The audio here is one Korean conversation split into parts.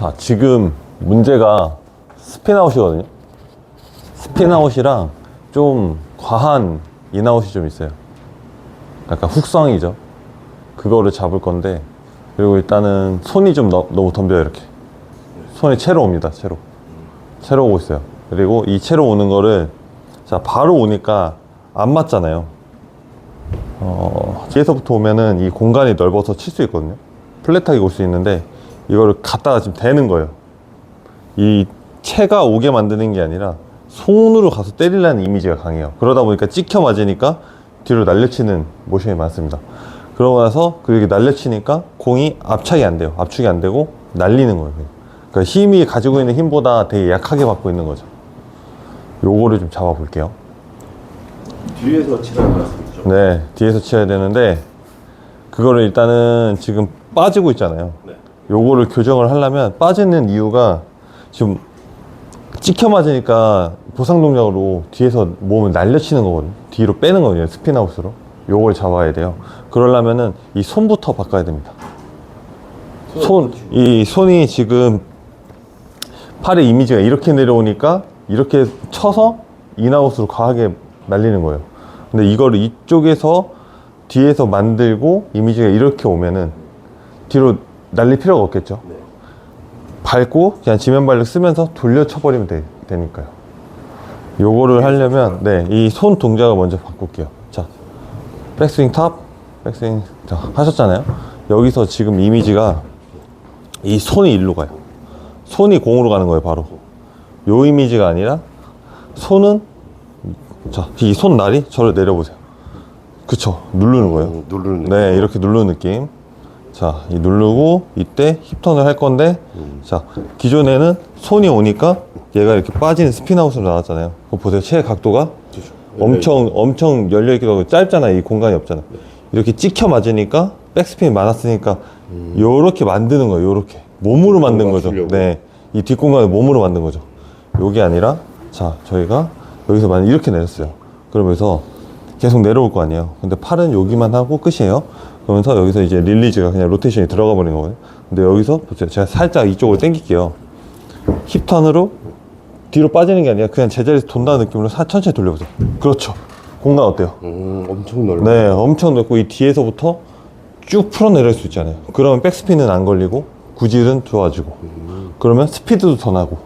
자, 지금 문제가 스피나웃이거든요. 스피나웃이랑 좀 과한 인아웃이 좀 있어요. 약간 훅성이죠. 그거를 잡을 건데, 그리고 일단은 손이 좀 너, 너무 덤벼요, 이렇게. 손이 채로 옵니다, 채로. 채로 오고 있어요. 그리고 이 채로 오는 거를, 자, 바로 오니까 안 맞잖아요. 어, 뒤에서부터 오면은 이 공간이 넓어서 칠 수 있거든요. 플랫하게 올 수 있는데 이거를 갖다가 지금 대는 거예요. 이 채가 오게 만드는 게 아니라 손으로 가서 때리려는 이미지가 강해요. 그러다 보니까 찍혀 맞으니까 뒤로 날려치는 모션이 많습니다. 그러고 나서 그렇게 날려치니까 공이 압착이 안 돼요. 압축이 안 되고 날리는 거예요. 그러니까 힘이 가지고 있는 힘보다 되게 약하게 받고 있는 거죠. 요거를 좀 잡아볼게요. 뒤에서 치라는 말씀이죠? 네, 뒤에서 치어야 되는데 그거를 일단은 지금 빠지고 있잖아요. 네. 요거를 교정을 하려면 빠지는 이유가 지금 찍혀 맞으니까 보상 동작으로 뒤에서 몸을 날려치는 거거든요. 뒤로 빼는 거거든요. 스피나웃으로. 요걸 잡아야 돼요. 그러려면은 이 손부터 바꿔야 됩니다. 손, 이 손이 지금 팔의 이미지가 이렇게 내려오니까 이렇게 쳐서 인아웃으로 과하게 날리는 거예요. 근데 이거를 이쪽에서 뒤에서 만들고 이미지가 이렇게 오면은 뒤로 날릴 필요가 없겠죠. 네. 밟고 그냥 지면 발력 쓰면서 돌려 쳐버리면 되, 되니까요. 요거를 하려면 네, 이 손 동작을 먼저 바꿀게요. 자, 백스윙 탑, 백스윙 자, 하셨잖아요. 여기서 지금 이미지가 이 손이 일로 가요. 손이 공으로 가는 거예요, 바로. 요 이미지가 아니라 손은 자, 이 손 날이 저를 내려보세요. 그쵸. 누르는 거예요. 음, 누르는 네, 이렇게 누르는 느낌. 자, 이 누르고 이때 힙턴을 할 건데, 자, 기존에는 손이 오니까 얘가 이렇게 빠지는 스피나웃으로 나왔잖아요. 그거 보세요. 채 각도가 그렇죠. 엄청, 엄청 열려 있기도 하고 짧잖아요. 이 공간이 없잖아요. 이렇게 찍혀 맞으니까 백스핀이 많았으니까 요렇게 만드는 거예요. 요렇게. 몸으로 만든 거죠. 네. 이 뒷공간을 몸으로 만든 거죠. 요게 아니라, 자, 저희가 여기서 만약 이렇게 내렸어요. 그러면서 계속 내려올 거 아니에요. 근데 팔은 여기만 하고 끝이에요. 그러면서 여기서 이제 릴리즈가 그냥 로테이션이 들어가 버리는 거예요. 근데 여기서 보세요. 제가 살짝 이쪽으로 당길게요. 힙턴으로 뒤로 빠지는 게 아니라 그냥 제자리에서 돈다는 느낌으로 사- 천천히 돌려보세요. 그렇죠. 공간 어때요? 음, 엄청 넓어. 네, 엄청 넓고 이 뒤에서부터 쭉 풀어내릴 수 있잖아요. 그러면 백스핀은 안 걸리고 구질은 좋아지고 그러면 스피드도 더 나고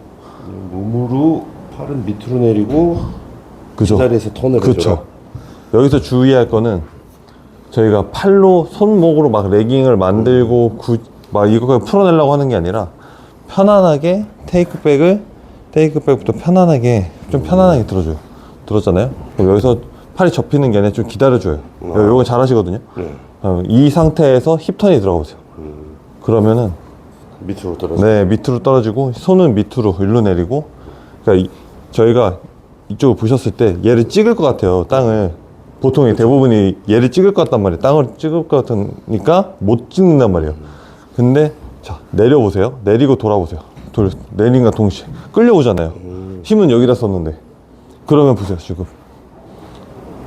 몸으로 팔은 밑으로 내리고 그죠? 제자리에서 턴을 그쵸. 해줘라. 여기서 주의할 거는 저희가 팔로 손목으로 막 레깅을 만들고 구, 막 이거 풀어내려고 하는 게 아니라 편안하게 테이크백을 테이크백부터 편안하게 좀 편안하게 들어줘요. 들었잖아요? 여기서 팔이 접히는 게 아니라 좀 기다려줘요. 요- 요거 잘하시거든요. 네. 어, 이 상태에서 힙턴이 들어가보세요. 그러면은 밑으로 떨어져. 네 밑으로 떨어지고 손은 밑으로 일로 내리고 그러니까 이- 저희가 이쪽을 보셨을 때 얘를 찍을 것 같아요 땅을 보통 대부분이 얘를 찍을 것 같단 말이에요. 땅을 찍을 것 같으니까 못 찍는단 말이에요. 근데 자 내려보세요. 내리고 돌아보세요. 돌 내린과 동시에. 끌려오잖아요. 힘은 여기다 썼는데. 그러면 보세요 지금.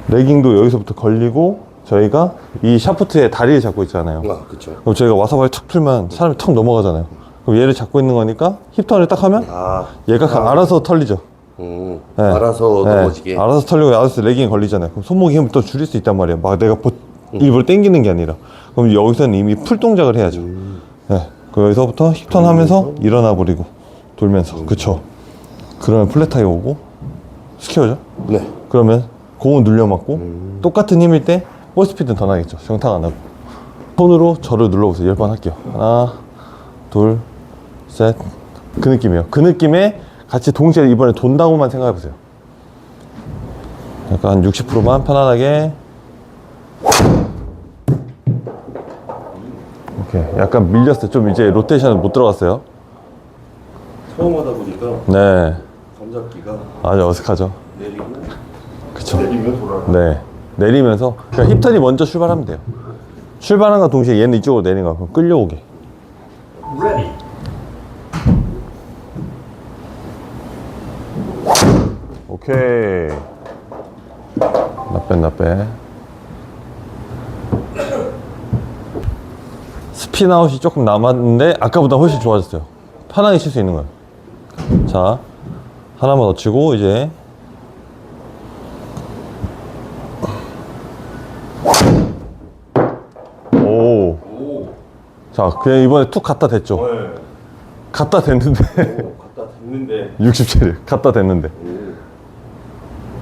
레깅도 여기서부터 걸리고 저희가 이 샤프트의 다리를 잡고 있잖아요. 아, 그쵸. 그럼 저희가 와사바리 툭 풀면 사람이 턱 넘어가잖아요. 그럼 얘를 잡고 있는 거니까 힙턴을 딱 하면 아, 얘가 가- 알아서 털리죠. 음, 네. 알아서 네. 넘어지게. 알아서 털리고 알아서 레깅이 걸리잖아요. 그럼 손목에 힘을 또 줄일 수 있단 말이에요. 막 내가 버- 일부러 당기는 게 아니라. 그럼 여기서는 이미 풀 동작을 해야죠. 네. 그 여기서부터 힙턴 하면서 일어나 버리고 돌면서. 그쵸. 그러면 플랫하게 오고 스퀘어죠. 네. 그러면 공은 눌려 맞고 똑같은 힘일 때 볼 스피드는 더 나겠죠. 정탕 안 하고. 손으로 저를 눌러보세요. 열 번 할게요. 하나, 둘, 셋. 그 느낌이에요. 그 느낌에 같이 동시에 이번에 돈다고만 생각해 보세요. 약간 60%만 편안하게. 오케이. 약간 밀렸어요. 좀 이제 로테이션을 못 들어갔어요. 처음 하다 보니까 네. 감잡기가 아주 어색하죠. 내리고 그쵸. 내리면 돌아가. 네. 내리면서 그냥 힙턴이 먼저 출발하면 돼요. 출발한과 동시에 얘는 이쪽으로 내리는. 그럼 끌려오게. 오케이. 나빼 나빼. 스피나웃이 조금 남았는데 아까보다 훨씬 좋아졌어요. 편하게 칠 수 있는 거예요. 자, 하나만 더 치고, 이제. 오. 오. 자, 그냥 이번에 툭 갖다 댔죠. 네. 갖다 댔는데. 오, 갖다 댔는데 67일. 갖다 댔는데. 오.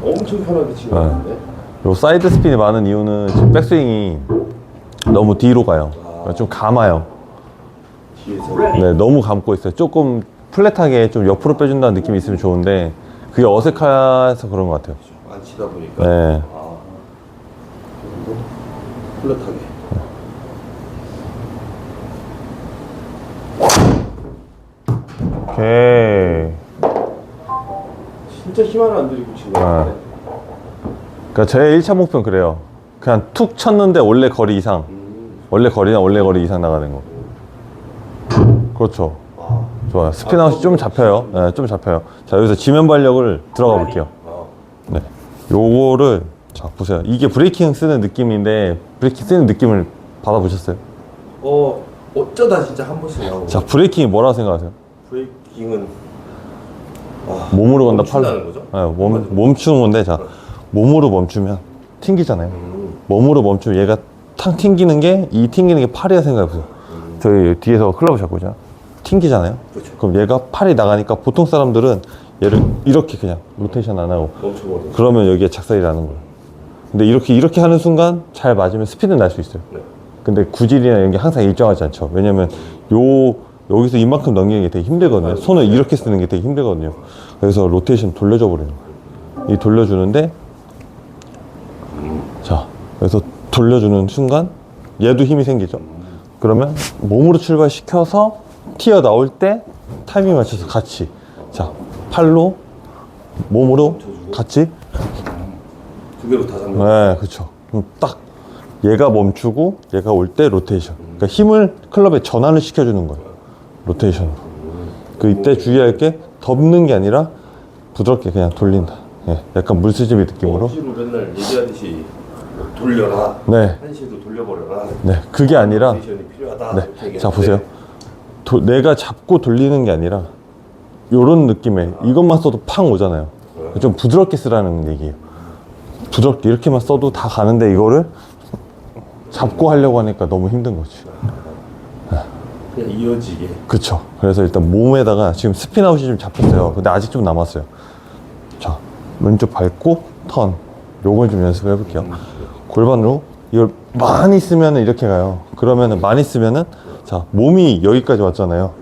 엄청 편하게 치는 것 같은데. 요 사이드 스핀이 많은 이유는 지금 백스윙이 너무 뒤로 가요. 그러니까 좀 감아요. 뒤에서. 네, 너무 감고 있어요. 조금 플랫하게 좀 옆으로 빼준다는 느낌이 있으면 좋은데 그게 어색해서 그런 것 같아요. 안 치다 보니까. 네. 아. 플랫하게. 오케이. 진짜 힘 하나 안 들이고 치는 것 아. 그러니까 제 1차 목표는 그래요. 그냥 툭 쳤는데 원래 거리 이상. 음. 원래 거리나 원래 거리 이상 나가는 거. 그렇죠. 아. 좋아요. 스피드아웃이 좀 잡혀요. 네, 좀 잡혀요. 자, 여기서 지면 발력을 들어가 볼게요. 아. 네. 요거를, 자, 보세요. 이게 브레이킹 쓰는 느낌인데, 브레이킹 쓰는 느낌을 받아보셨어요? 어, 어쩌다 진짜 한 번씩 나오고. 자, 브레이킹이 뭐라고 생각하세요? 브레이킹은 아, 몸으로 간다, 팔로. 멈춘다는 거죠? 네, 몸, 멈추는 건데, 자, 몸으로 멈추면 튕기잖아요. 음. 몸으로 멈추면 얘가 탕 튕기는 게, 이 튕기는 게 팔이라 생각해보세요. 저희 뒤에서 클럽 잡고 있잖아. 튕기잖아요. 그렇죠. 그럼 얘가 팔이 나가니까 보통 사람들은 얘를 이렇게 그냥 로테이션 안 하고 멈춰버려. 그러면 여기에 작살이 나는 거예요. 근데 이렇게 이렇게 하는 순간 잘 맞으면 스피드는 날수 있어요. 네. 근데 구질이나 이런 게 항상 일정하지 않죠. 왜냐면 요 여기서 이만큼 넘기는 게 되게 힘들거든요. 손을 이렇게 쓰는 게 되게 힘들거든요. 그래서 로테이션 돌려줘 버리는 거예요. 이 돌려주는데 자 그래서 돌려주는 순간 얘도 힘이 생기죠. 그러면 몸으로 출발시켜서 튀어 나올 때 타이밍 맞춰서 같이 자 팔로 몸으로 같이 두 개로 다 잡는. 네, 그렇죠. 딱 얘가 멈추고 얘가 올 때 로테이션. 그러니까 힘을 클럽에 전환을 시켜주는 거예요. 로테이션으로. 그 이때 주의할 게 덮는 게 아니라 부드럽게 그냥 돌린다. 예, 약간 물수제비 느낌으로. 억지로 맨날 얘기하듯이 뭐 돌려라. 네, 한시도 돌려버려라. 네, 그게 아니라 로테이션이 필요하다. 네. 이렇게 자 보세요. 도- 내가 잡고 돌리는 게 아니라 요런 느낌의 이것만 써도 팡 오잖아요. 좀 부드럽게 쓰라는 얘기예요. 부드럽게 이렇게만 써도 다 가는데 이거를 잡고 하려고 하니까 너무 힘든 거지. 이어지게. 그쵸. 그래서 일단 몸에다가 지금 스피나웃이 좀 잡혔어요. 근데 아직 좀 남았어요. 자, 왼쪽 밟고 턴. 요걸 좀 연습을 해볼게요. 골반으로 이걸 많이 쓰면은 이렇게 가요. 그러면은 많이 쓰면은 자, 몸이 여기까지 왔잖아요.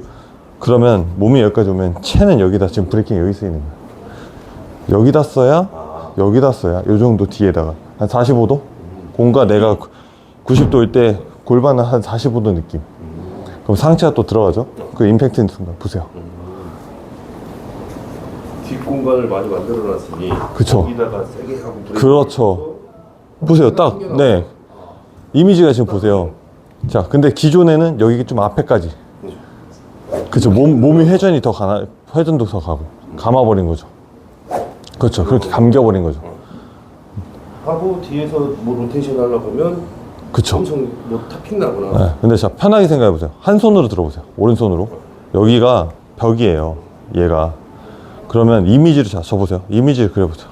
그러면 몸이 여기까지 오면 체는 여기다 지금 브레이킹 여기 쓰이는 거예요. 여기다 써야 여기다 써야 요 정도 뒤에다가 한 45도? 공과 내가 90도일 때 골반은 한 45도 느낌. 그럼 상체가 또 들어가죠? 그 임팩트 순간 보세요. 뒷공간을 많이 만들어놨으니. 그쵸. 여기다가 세게 하고 브레이크 그렇죠. 보세요. 딱, 네. 이미지가 지금 보세요. 자, 근데 기존에는 여기 좀 앞에까지. 그쵸. 몸, 몸이 회전이 더 가나, 회전도 더 가고. 감아버린 거죠. 그렇죠. 그렇게 감겨버린 거죠. 하고 뒤에서 뭐 로테이션 하려고 하면 그쵸. 엄청 뭐 탑핑 나거나. 네, 근데 자, 편하게 생각해 보세요. 한 손으로 들어보세요. 오른손으로. 여기가 벽이에요. 얘가. 그러면 이미지를 자, 쳐보세요. 이미지를 그려보세요.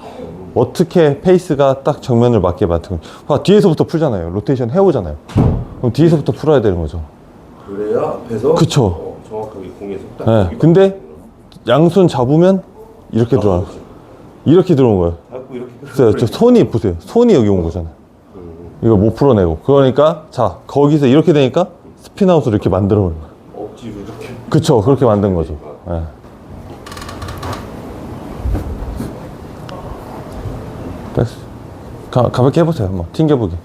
어떻게 페이스가 딱 정면을 맞게 맞는 봐, 뒤에서부터 풀잖아요. 로테이션 해오잖아요. 그럼 뒤에서부터 풀어야 되는 거죠. 그래야 앞에서 그쵸. 어, 정확하게 공에서 딱 네, 여기 근데 양손 잡으면 이렇게 들어와요. 이렇게 들어온 거예요. 자꾸 이렇게 보세요. 저 손이 보세요. 손이 여기 온 거잖아요. 음, 이걸 못 풀어내고. 그러니까, 자, 거기서 이렇게 되니까 스피나웃을 이렇게 만들어 버린 거예요. 억지로 이렇게 그쵸. 그렇게 만든 거죠. 예. 됐어. 가, 가볍게 해보세요. 한번 튕겨보기.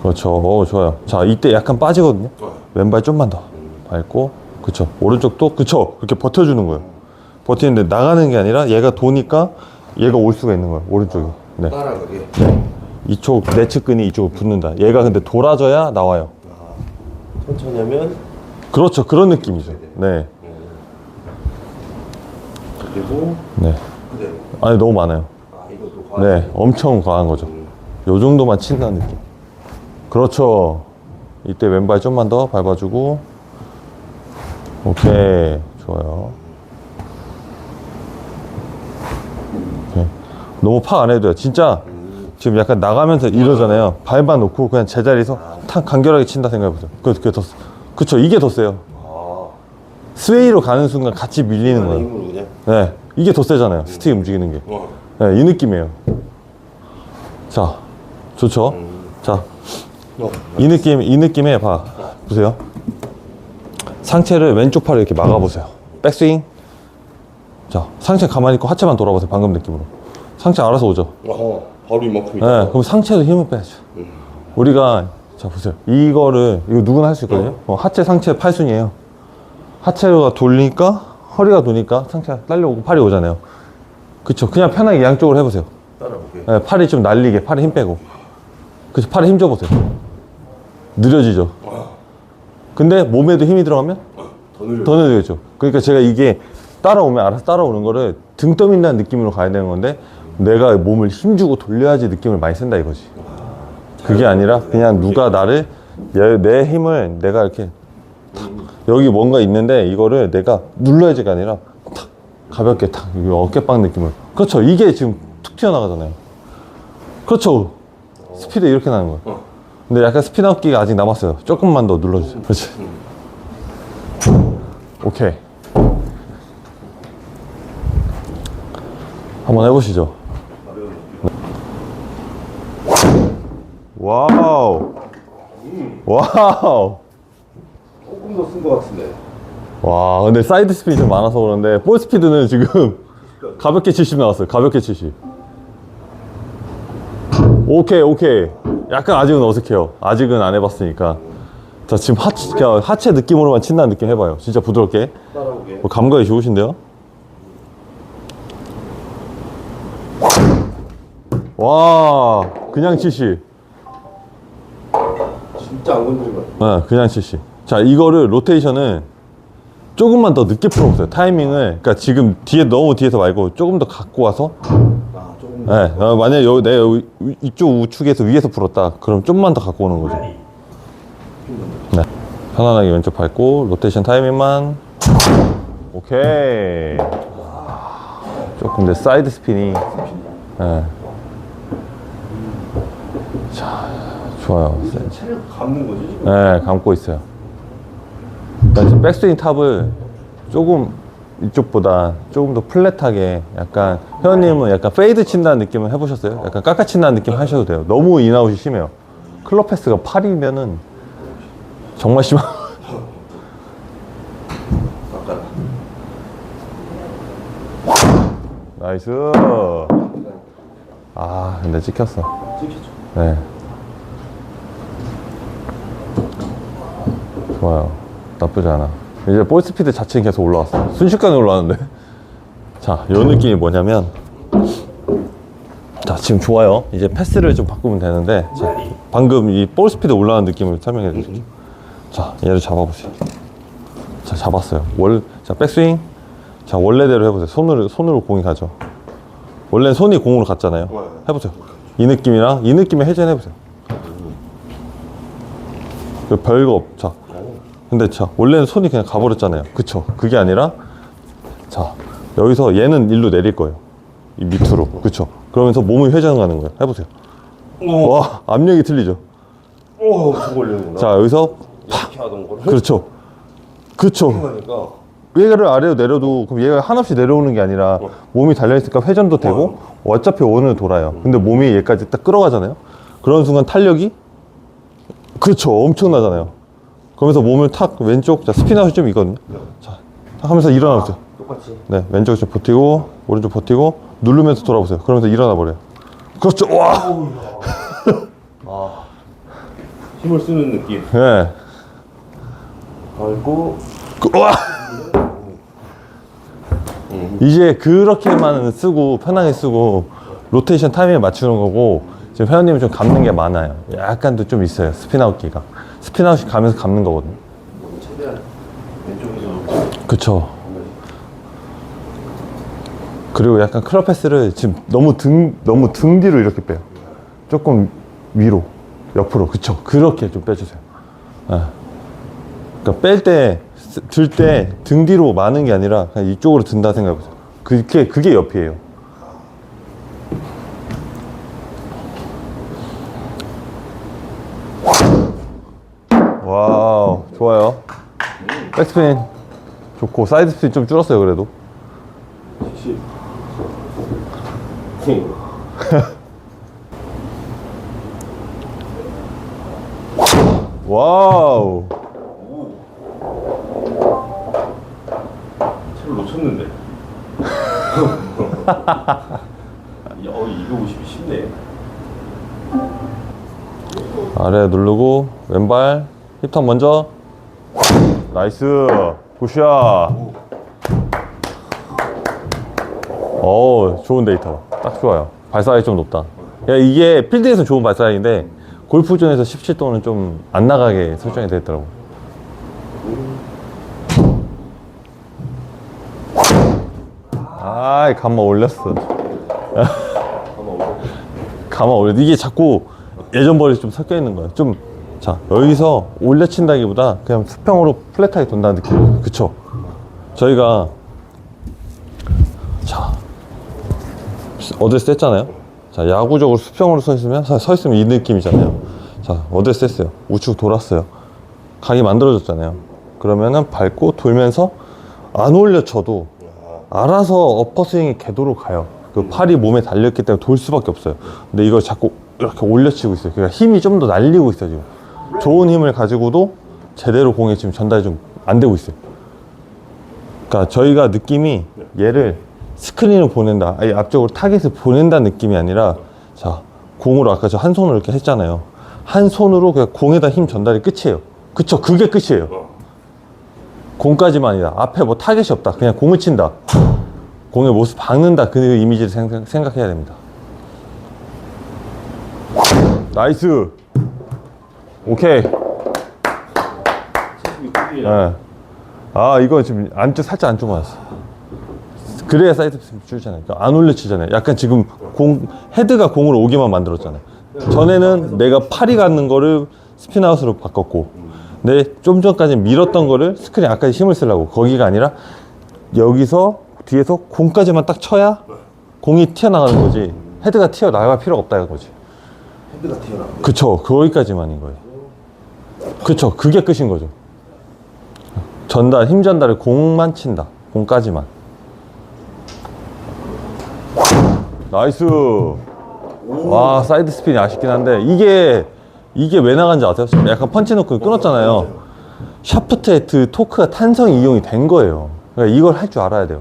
그렇죠. 오, 좋아요. 자, 이때 약간 빠지거든요. 왼발 좀만 더. 밟고. 그쵸. 오른쪽도, 그쵸. 그렇게 버텨주는 거예요. 버티는데 나가는 게 아니라 얘가 도니까 얘가 올 수가 있는 거예요. 오른쪽이. 네. 따라가게. 이쪽, 내 측근이 이쪽으로 붙는다. 얘가 근데 돌아져야 나와요. 천천히 하면 그렇죠. 그런 느낌이죠. 네. 그리고 네. 그대로. 아니, 너무 많아요. 아 이것도. 네, 엄청 과한 거죠. 요 정도만 친다는 느낌. 그렇죠. 이때 왼발 좀만 더 밟아주고. 오케이. 좋아요. 오케이. 너무 팍안 해도 돼요. 진짜 지금 약간 나가면서 이러잖아요. 밟아 놓고 그냥 제자리에서 탁 간결하게 친다 생각해보세요. 그, 그게 더, 그쵸. 이게 더 세요. 아. 스웨이로 가는 순간 같이 밀리는 거예요. 힘으로 그냥. 네. 이게 더 세잖아요. 스틱 움직이는 게. 어. 네, 이 느낌이에요. 자, 좋죠? 자, 어. 이 느낌, 이 느낌에 봐. 보세요. 상체를 왼쪽 팔을 이렇게 막아보세요. 백스윙. 자, 상체 가만히 있고 하체만 돌아보세요. 방금 느낌으로. 상체 알아서 오죠? 어. 바로 이만큼. 네, 그럼 상체도 힘을 빼야죠. 우리가, 자, 보세요. 이거를, 이거 누구나 할 수 있거든요? 어, 하체, 상체, 팔순이에요. 하체가 돌리니까, 허리가 도니까 상체가 딸려오고 팔이 오잖아요. 그쵸. 그냥 편하게 양쪽으로 해보세요. 따라볼게. 네, 팔이 좀 날리게, 팔에 힘 빼고. 그쵸. 팔에 힘 줘보세요. 느려지죠. 근데 몸에도 힘이 들어가면 더 늘려. 더 느려지죠. 그러니까 제가 이게 따라오면 알아서 따라오는 거를 등 떠민다는 느낌으로 가야 되는 건데 내가 몸을 힘주고 돌려야지 느낌을 많이 쓴다 이거지. 그게 아니라 그냥 누가 나를 얘- 내 힘을 내가 이렇게 탁 여기 뭔가 있는데 이거를 내가 눌러야지가 아니라 탁 가볍게 탁 여기 어깨빵 느낌을 그렇죠. 이게 지금 툭 튀어나가잖아요. 그렇죠. 스피드 이렇게 나는 거예요. 근데 약간 스피드 업기가 아직 남았어요. 조금만 더 눌러주세요. 그렇지. 오케이. 한번 해보시죠. 와우. 와우. 조금 더 쓴 것 같은데. 와, 근데 사이드 스피드 좀 많아서 그런데, 볼 스피드는 지금 가볍게 70 나왔어요. 가볍게 70. 오케이, 오케이. 약간 아직은 어색해요. 아직은 안 해봤으니까. 자, 지금 하체, 그냥 하체 느낌으로만 친다는 느낌 해봐요. 진짜 부드럽게. 따라오게. 뭐 감각이 좋으신데요? 와, 그냥 70. 진짜 안 건드린 것 같아. 네, 그냥 70. 자, 이거를 로테이션은 조금만 더 늦게 풀어보세요. 타이밍을. 그러니까 지금 뒤에 너무 뒤에서 말고 조금 더 갖고 와서. 아, 조금 더. 네, 어, 만약에 여기 내가 여기 위- 이쪽 우측에서 위에서 풀었다. 그럼 좀만 더 갖고 오는 거죠. 네. 편안하게 왼쪽 밟고 로테이션 타이밍만. 오케이. 조금 내 사이드 스핀이. 네. 자, 좋아요. 감는 거지, 지금? 네, 감고 있어요. 그러니까 지금 백스윙 탑을 조금 이쪽보다 조금 더 플랫하게 약간 회원님은 약간 페이드 친다는 느낌을 해보셨어요? 약간 깎아 친다는 느낌 하셔도 돼요. 너무 인아웃이 심해요. 클럽 패스가 8이면은 정말 심한. 아까. 나이스. 아, 근데 찍혔어. 찍혔죠. 네. 좋아요. 나쁘지 않아. 이제 볼 스피드 자체는 계속 올라왔어. 순식간에 올라왔는데. 자, 요 느낌이 뭐냐면. 자, 지금 좋아요. 이제 패스를 좀 바꾸면 되는데. 자, 방금 이 볼 스피드 올라가는 느낌을 설명해 드릴게요. 자, 얘를 잡아보세요. 자, 잡았어요. 월, 자, 백스윙. 자, 원래대로 해보세요. 손으로, 손으로 공이 가죠. 원래는 손이 공으로 갔잖아요. 해보세요. 이 느낌이랑 이 느낌에 회전해보세요. 그 별거 없, 자. 근데 자, 원래는 손이 그냥 가버렸잖아요. 그쵸? 그게 아니라, 자, 여기서 얘는 일로 내릴 거예요. 이 밑으로. 그쵸? 그러면서 몸이 회전하는 거예요. 해보세요. 와, 압력이 틀리죠? 오, 저거 올리는구나. 자, 여기서, 이렇게 하던 거를. 그렇죠. 그쵸. 그러니까. 얘를 아래로 내려도 그럼 얘가 한없이 내려오는 게 아니라 몸이 달려있으니까 회전도 되고 어차피 원을 돌아요. 근데 몸이 얘까지 딱 끌어가잖아요. 그런 순간 탄력이 그렇죠. 엄청나잖아요. 그러면서 몸을 탁 왼쪽 자 스피너이 좀 있거든요. 자, 탁 하면서 일어나보세요. 똑같이. 네, 왼쪽 좀 버티고 오른쪽 버티고 누르면서 돌아보세요. 그러면서 일어나 버려요. 그렇죠. 와. 아. 힘을 쓰는 느낌. 네. 밟고. 그, 와. 이제 그렇게만 쓰고 편하게 쓰고 로테이션 타이밍에 맞추는 거고 지금 회원님은 좀 감는 게 많아요. 약간도 좀 있어요. 스피나웃기가 스피나웃이 가면서 감는 거거든요. 최대한 왼쪽에서. 그쵸. 그리고 약간 클럽 패스를 지금 너무 등 너무 등 뒤로 이렇게 빼요. 조금 위로 옆으로 그쵸. 그렇게 좀 빼주세요. 예. 그러니까 뺄 때 들 때 등 뒤로 마는 게 아니라 그냥 이쪽으로 든다 생각해보세요. 그게, 그게 옆이에요. 와우, 좋아요. 백스핀 좋고, 사이드 스핀 좀 줄었어요, 그래도. 와우. 채를 놓쳤는데. 야, 어, 250이 쉽네. 아래 누르고, 왼발, 힙탑 먼저. 나이스. 굿샷. 오, 좋은 데이터. 딱 좋아요. 발사각이 좀 높다. 야, 이게 필드에서 좋은 발사각인데, 골프존에서 17도는 좀 안 나가게 설정이 되어 있더라고. 아이, 감마 올렸어. 가만 올려. 이게 자꾸 예전 버릇이 좀 섞여 있는 거야. 좀, 자, 여기서 올려 친다기보다 그냥 수평으로 플랫하게 돈다는 느낌. 그쵸? 저희가, 자, 어드레스 했잖아요? 자, 야구적으로 수평으로 서 있으면, 서, 서 있으면 이 느낌이잖아요. 자, 어드레스 했어요. 우측 돌았어요. 각이 만들어졌잖아요. 그러면은 밟고 돌면서 안 올려 쳐도 알아서 어퍼스윙이 궤도로 가요. 그 팔이 몸에 달렸기 때문에 돌 수밖에 없어요. 근데 이걸 자꾸 이렇게 올려치고 있어요. 그러니까 힘이 좀 더 날리고 있어요, 지금. 좋은 힘을 가지고도 제대로 공에 지금 전달이 좀 안 되고 있어요. 그러니까 저희가 느낌이 얘를 스크린을 보낸다. 아니, 앞쪽으로 타겟을 보낸다는 느낌이 아니라 자, 공으로 아까 저 한 손으로 이렇게 했잖아요. 한 손으로 그냥 공에다 힘 전달이 끝이에요. 그쵸? 그게 끝이에요. 공까지만 아니라 앞에 뭐 타겟이 없다. 그냥 공을 친다. 공의 모습 박는다. 그 이미지를 생각, 생각해야 됩니다. 나이스. 오케이. 72 꿀이야. 예. 아, 이거 지금 안쪽, 살짝 안쪽 맞았어. 그래야 사이드 줄잖아요. 그러니까 안 올려치잖아요. 약간 지금 공, 헤드가 공으로 오게만 만들었잖아요. 전에는 내가 팔이 가는 거를 스피나웃으로 바꿨고, 근데 좀 전까지 밀었던 거를 스크린 아까 힘을 쓰려고. 거기가 아니라 여기서 뒤에서 공까지만 딱 쳐야 공이 튀어나가는 거지. 헤드가 튀어나갈 필요가 없다는 거지. 헤드가 튀어나와. 그쵸. 거기까지만인 거예요. 그쵸. 그게 끝인 거죠. 전달, 힘 전달을 공만 친다. 공까지만. 나이스. 와, 사이드 스핀이 아쉽긴 한데, 이게, 이게 왜 나간지 아세요? 약간 펀치 놓고 끊었잖아요. 샤프트 헤드 토크가 탄성 이용이 된 거예요. 그러니까 이걸 할 줄 알아야 돼요.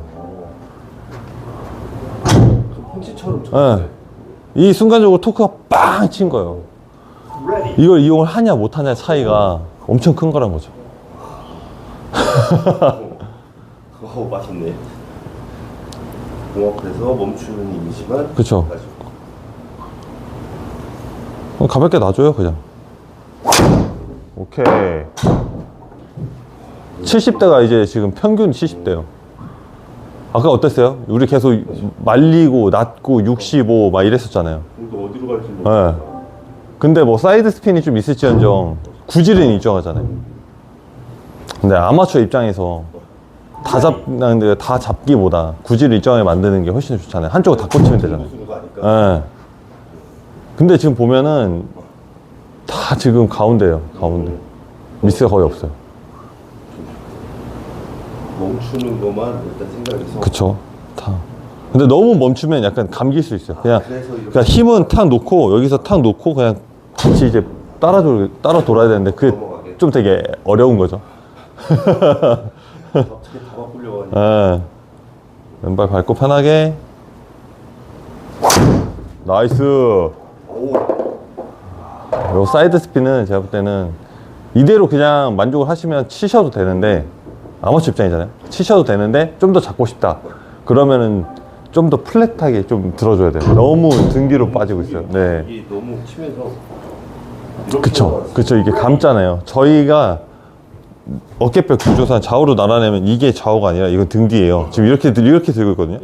그 펀치처럼 예. 쳤는데. 이 순간적으로 토크가 빵 친 거예요. 이걸 이용을 하냐 못하냐 차이가 엄청 큰 거란 거죠. 어, 맛있네. 공 앞에서 멈추는 이미지만. 그쵸. 그럼 가볍게 놔줘요, 그냥. 오케이. 70대가 이제 지금 평균 70대요. 아까 어땠어요? 우리 계속 말리고 낮고 65 막 이랬었잖아요. 공도 어디로 갈지 예. 모르겠어. 근데 뭐 사이드 스핀이 좀 있을지언정 구질은 일정하잖아요. 근데 아마추어 입장에서 다 잡는데 다 잡기보다 구질 일정하게 만드는 게 훨씬 좋잖아요. 한쪽을 다 꽂히면 되잖아요. 예. 근데 지금 보면은 다 지금 가운데요. 가운데. 미스가 거의 없어요. 멈추는 것만 일단 생각해서. 그쵸. 다. 근데 너무 멈추면 약간 감길 수 있어요. 그냥, 그래서 이렇게 그러니까 힘은 탁 놓고, 여기서 탁 놓고, 그냥 같이 이제 따라 돌, 따라 돌아야 되는데, 그게 넘어가게. 좀 되게 어려운 거죠. 어떻게 다 바꾸려고 하니. 예. 왼발 밟고 편하게. 나이스. 오. 요 사이드 스핀은 제가 볼 때는 이대로 그냥 만족을 하시면 치셔도 되는데 아마추어 입장이잖아요. 치셔도 되는데 좀 더 잡고 싶다. 그러면은 좀 더 플랫하게 좀 들어줘야 돼요. 너무 등 뒤로 빠지고 있어요. 네. 이게 너무 치면서. 그쵸. 그쵸. 이게 감잖아요. 저희가 어깨뼈 구조상 좌우로 날아내면 이게 좌우가 아니라 이건 등 뒤예요. 지금 이렇게, 들- 이렇게 들고 있거든요.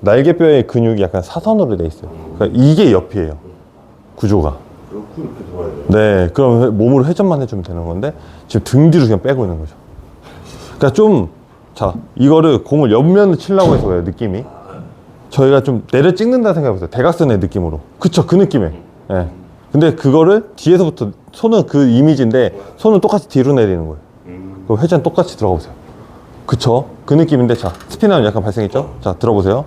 날개뼈의 근육이 약간 사선으로 돼 있어요. 그러니까 이게 옆이에요. 구조가. 네, 그럼 회- 몸으로 회전만 해주면 되는 건데 지금 등 뒤로 그냥 빼고 있는 거죠. 그러니까 좀, 자, 이거를 공을 옆면을 치려고 해서 그래요, 느낌이. 저희가 좀 내려 찍는다 생각해보세요. 대각선의 느낌으로. 그쵸, 그 느낌에. 예. 근데 그거를 뒤에서부터, 손은 그 이미지인데, 손은 똑같이 뒤로 내리는 거예요. 그 회전 똑같이 들어가보세요. 그쵸? 그 느낌인데, 자, 스피너는 약간 발생했죠? 자, 들어보세요.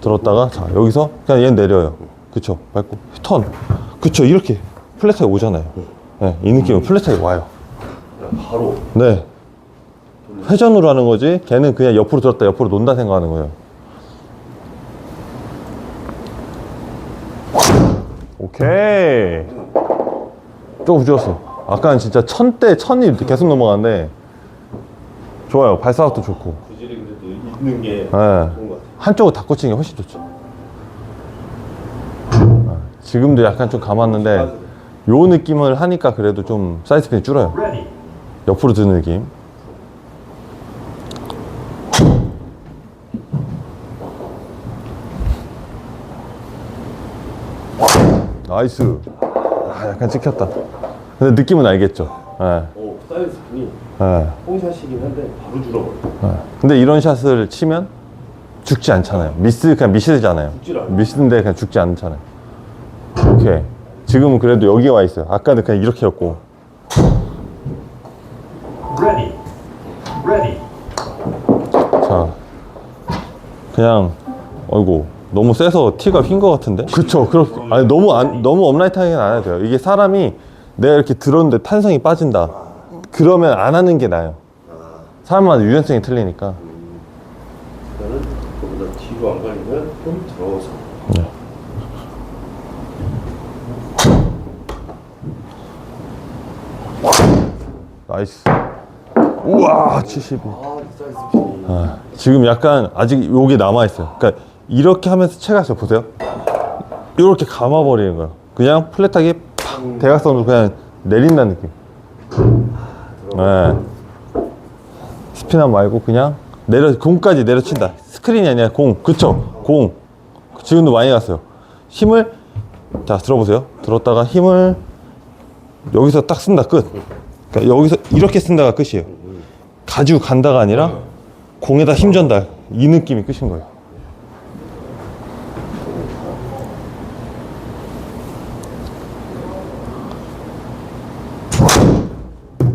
들었다가, 자, 여기서 그냥 얘는 내려요. 그쵸? 밟고, 턴. 그쵸? 이렇게 플랫하게 오잖아요. 네, 이 느낌은 플랫하게 와요. 바로 네. 회전으로 하는 거지, 걔는 그냥 옆으로 들었다, 옆으로 논다 생각하는 거예요. 오케이. 조금 줄었어. 아까는 진짜 천 대, 천이 계속 넘어가는데, 좋아요. 발사각도 좋고. 구질이 그래도 있는 게 네. 좋은 것 같아요. 한쪽을 다 꽂히는 게 훨씬 좋죠. 아, 지금도 약간 좀 감았는데, 요 느낌을 하니까 그래도 좀 사이드 스핀이 줄어요. 옆으로 드는 느낌. 나이스. 아, 약간 찍혔다. 근데 느낌은 알겠죠. 예, 오, 사이드 스핀이 예, 홈샷이긴 한데 바로 줄어버려. 예. 근데 이런 샷을 치면 죽지 않잖아요. 미스, 그냥 미스잖아요. 죽질 않아요. 미스인데 그냥 죽지 않잖아요. 오케이. 지금은 그래도 여기 와 있어요. 아까는 그냥 이렇게였고. Ready. Ready. 자, 그냥, 어이구, 너무 세서 티가 휜 것 같은데? 그쵸, 그렇, 아니, 너무 안, 너무 업라이트하게는 안 해도 돼요. 이게 사람이 내가 이렇게 들었는데 탄성이 빠진다. 그러면 안 하는 게 나아요. 사람마다 유연성이 틀리니까. 일단은 그보다 뒤로 안 가리면 좀 들어서. 나이스. 우와, 72. 아. 아, 지금 약간 아직 요게 남아있어요. 그러니까 이렇게 하면서 체가서 보세요. 이렇게 감아버리는 거야. 그냥 플랫하게 팍 대각선으로 그냥 내린다는 느낌. 네. 스피너 말고 그냥 내려 공까지 내려친다. 스크린이 아니라 공. 그쵸? 공. 지금도 많이 갔어요. 힘을 자 들어보세요. 들었다가 힘을 여기서 딱 쓴다 끝. 그러니까 여기서 이렇게 쓴다가 끝이에요. 가지고 간다가 아니라 공에다 힘 전다 이 느낌이 끝인 거예요.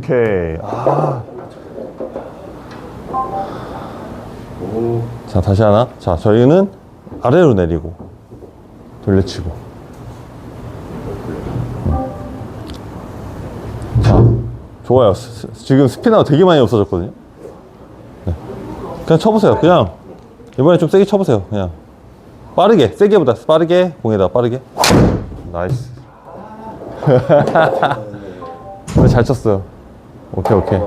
오케이. 아. 오, 자 다시 하나. 자 저희는 아래로 내리고 돌려치고. 음. 자 좋아요. 스- 스- 지금 스피너가 되게 많이 없어졌거든요. 네. 그냥 쳐보세요. 그냥 이번에 좀 세게 쳐보세요. 그냥 빠르게 세게보다 빠르게 공에다 빠르게. 나이스. 잘 쳤어요. 오케이 오케이.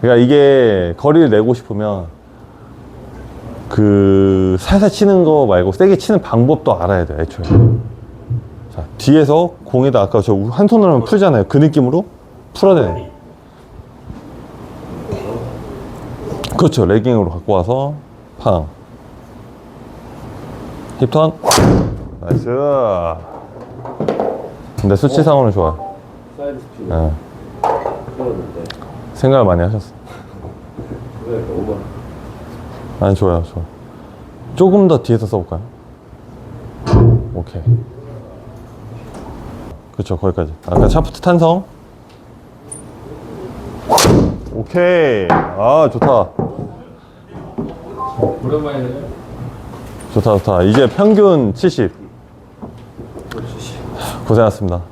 그러니까 이게 거리를 내고 싶으면 그 살살 치는 거 말고 세게 치는 방법도 알아야 돼요 애초에. 자 뒤에서 공에다 아까 저 한 손으로 하면 풀잖아요. 그 느낌으로 돼요 그렇죠. 레깅으로 갖고 와서 팡. 힙턴. 나이스. 근데 수치상으로는 좋아요 사이드 스핀이 예, 풀었는데. 생각을 많이 하셨어 많아. 아니 좋아요 좋아 조금 더 뒤에서 써볼까요? 오케이. 그쵸 거기까지. 아까 샤프트 탄성? 오케이. 아 좋다. 오랜만이네. 좋다 좋다. 이제 평균 70 고생하셨습니다